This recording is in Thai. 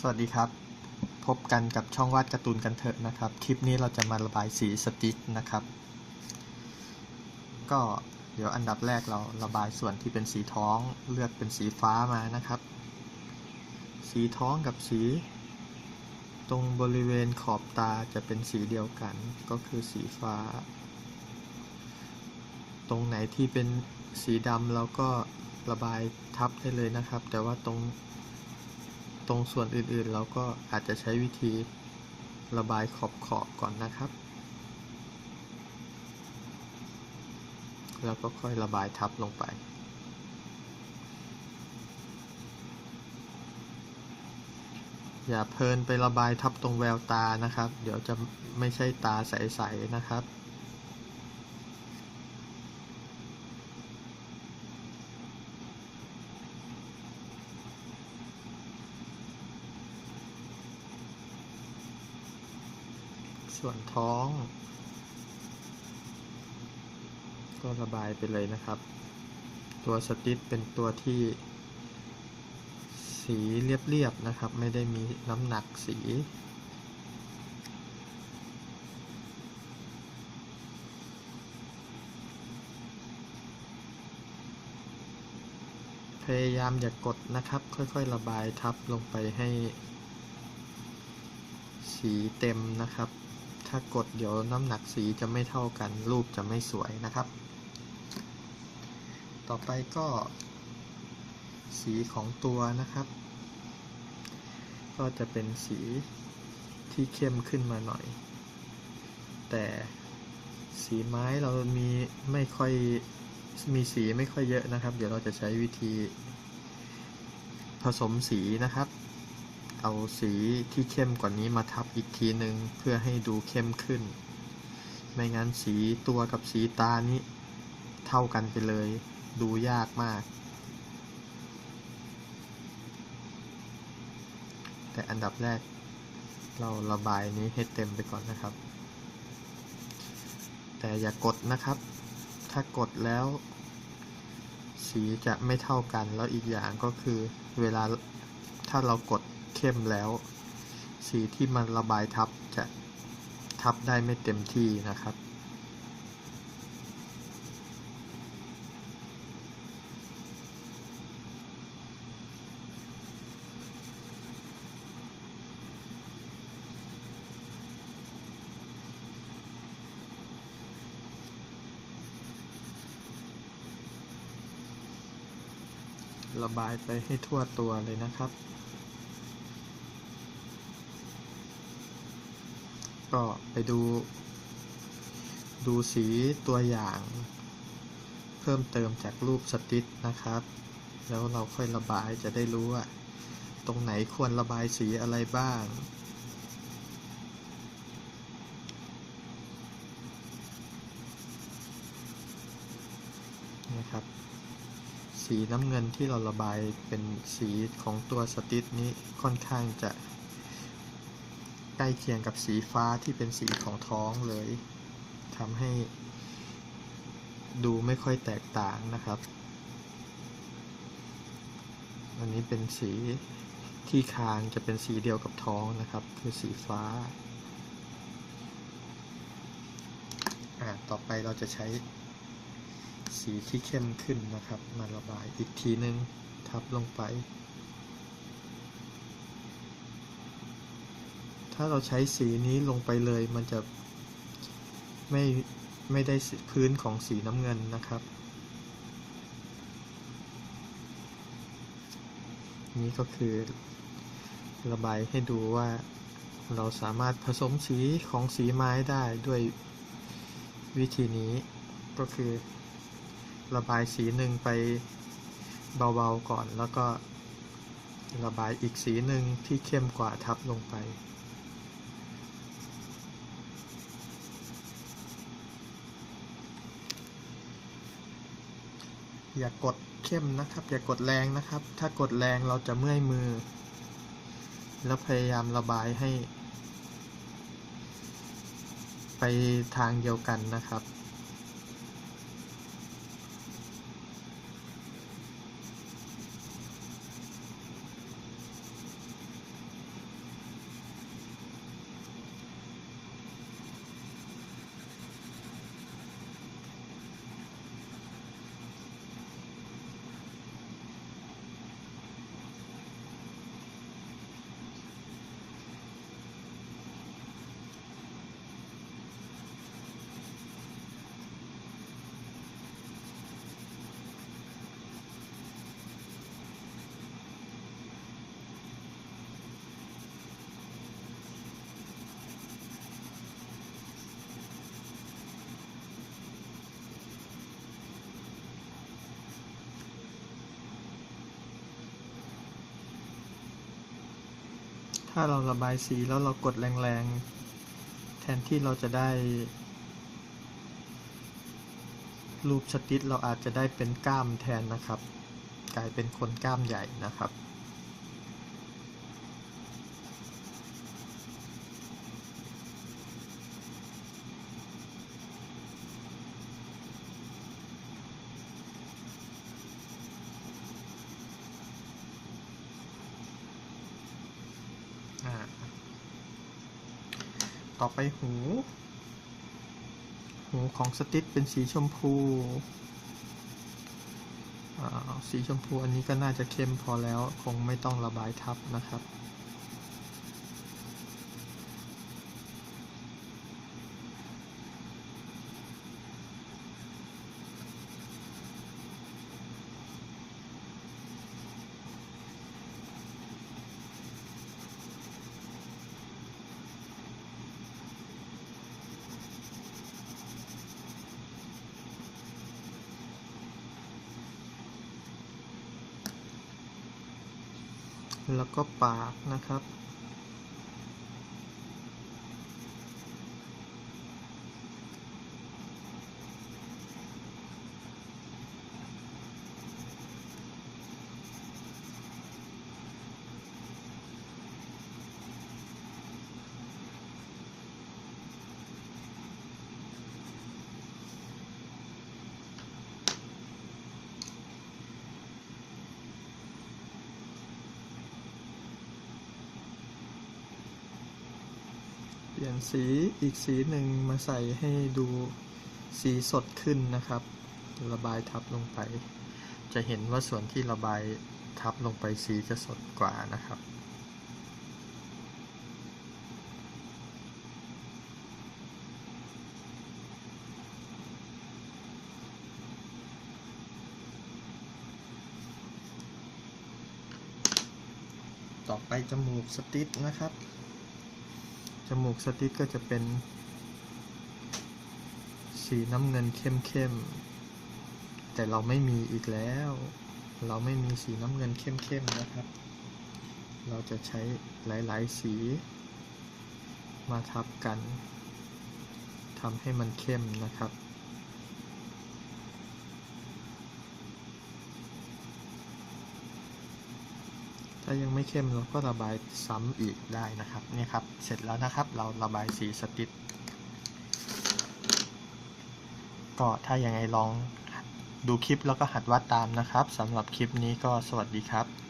สวัสดีครับ พบกันกับช่องวาดการ์ตูนกันเถอะนะครับ คลิปนี้เราจะมาระบายสีสติ๊กนะครับ ก็เดี๋ยวอันดับแรกเราระบายส่วนที่เป็นสีท้องเลือกเป็นสีฟ้ามานะครับ สีท้องกับสี ตรงบริเวณขอบตาจะเป็นสีเดียวกัน ก็คือสีฟ้า ตรงไหนที่เป็นสีดำเราก็ระบายทับได้เลยนะครับ แต่ว่าตรง ตรงส่วนอื่นๆ เราก็อาจจะใช้วิธีระบายขอบขอบก่อนนะครับ แล้วก็ค่อยระบายทับลงไป อย่าเพลินไประบายทับตรงแววตานะครับ เดี๋ยวจะไม่ใช่ตาใสๆนะครับ ส่วนท้อง ก็ระบายไปเลยนะครับ ตัวสติทเป็นตัวที่ สีเรียบๆนะครับ ไม่ได้มีน้ำหนักสีพยายามอย่ากกดนะครับ ค่อยๆ ระบายทับลงไปให้ สีเต็มนะครับ ถ้ากดเดี๋ยวน้ำหนักสีจะไม่เท่ากัน รูปจะไม่สวยนะครับ ต่อไปก็ สีของตัวนะครับ ก็จะเป็นสีที่เข้มขึ้นมาหน่อย แต่สีไม้เรามีไม่ค่อยมีสีไม่ค่อยเยอะนะครับ เดี๋ยวเราจะใช้วิธีผสมสีนะครับ เอาสีที่เข้มกว่านี้มาทับอีกทีหนึ่งเพื่อให้ดูเข้มขึ้น ไม่งั้นสีตัวกับสีตานี้ เท่ากันไปเลย ดูยากมาก แต่อันดับแรก เราระบายนี้ให้เต็มไปก่อนนะครับ แต่อย่ากดนะครับ ถ้ากดแล้ว สีจะไม่เท่ากันแล้วอีกอย่างก็คือเวลาถ้าเรากด เข้มแล้ว สีที่มันระบายทับจะทับได้ไม่เต็มที่นะครับ ระบายไปให้ทั่วตัวเลยนะครับ ก็ไปดู ดูสีตัวอย่าง เพิ่มเติมจากรูปสติ๊กนะครับ แล้วเราค่อยระบายจะได้รู้ว่า ตรงไหนควรระบายสีอะไรบ้างนะครับ สีน้ำเงินที่เราระบายเป็นสีของตัวสติ๊กนี้ค่อนข้างจะ ใกล้เคียงกับสีฟ้าที่เป็นสีของท้องเลยทำให้ดูไม่ค่อยแตกต่างนะครับ อันนี้เป็นสีที่คางจะเป็นสีเดียวกับท้องนะครับ คือสีฟ้า อ่าต่อไปเราจะใช้สีที่เข้มขึ้นนะครับ มาระบายอีกทีนึงทับลงไป ถ้าเราใช้สีนี้ลงไปเลย มันจะไม่ไม่ได้พื้นของสีน้ำเงินนะครับ นี่ก็คือระบายให้ดูว่าเราสามารถผสมสีของสีไม้ได้ด้วยวิธีนี้ก็คือ ระบายสีหนึ่งไปเบาๆก่อนแล้วก็ระบายอีกสีหนึ่งที่เข้มกว่าทับลงไป อย่ากดเข้มนะครับ อย่ากดแรงนะครับ ถ้ากดแรงเราจะเมื่อยมือ แล้วพยายามระบายให้ ไปทางเดียวกันนะครับ ถ้าเราระบายสีแล้วเรากดแรงๆ แทนที่เราจะได้ รูปสติดเราอาจจะได้เป็นกล้ามแทนนะครับ กลายเป็นคนกล้ามใหญ่นะครับ ต่อไปหู หูของสติ๊กเป็นสีชมพู สีชมพูอันนี้ก็น่าจะเข้มพอแล้ว คงไม่ต้องระบายทับนะครับ แล้วก็ปากนะครับ สีอีกสีหนึ่งมาใส่ให้ดูสีสดขึ้นนะครับ ระบายทับลงไป จะเห็นว่าส่วนที่ระบายทับลงไปสีจะสดกว่านะครับต่อไปจมูกสติ๊ดนะครับ จมูกสติ๊กก็จะเป็น สีน้ำเงินเข้มๆ แต่เราไม่มีอีกแล้ว เราไม่มีสีน้ำเงินเข้มๆนะครับ เราจะใช้หลายๆสี มาทับกันทำให้มันเข้มนะครับ ถ้ายังไม่เข้มเราก็ระบายซ้ำอีกได้นะครับนี่ครับ เสร็จแล้วนะครับ เราระบายสีสติ๊กก็ถ้ายังไงลองดูคลิปแล้วก็หัดวาดตามนะครับสำหรับคลิปนี้ก็สวัสดีครับ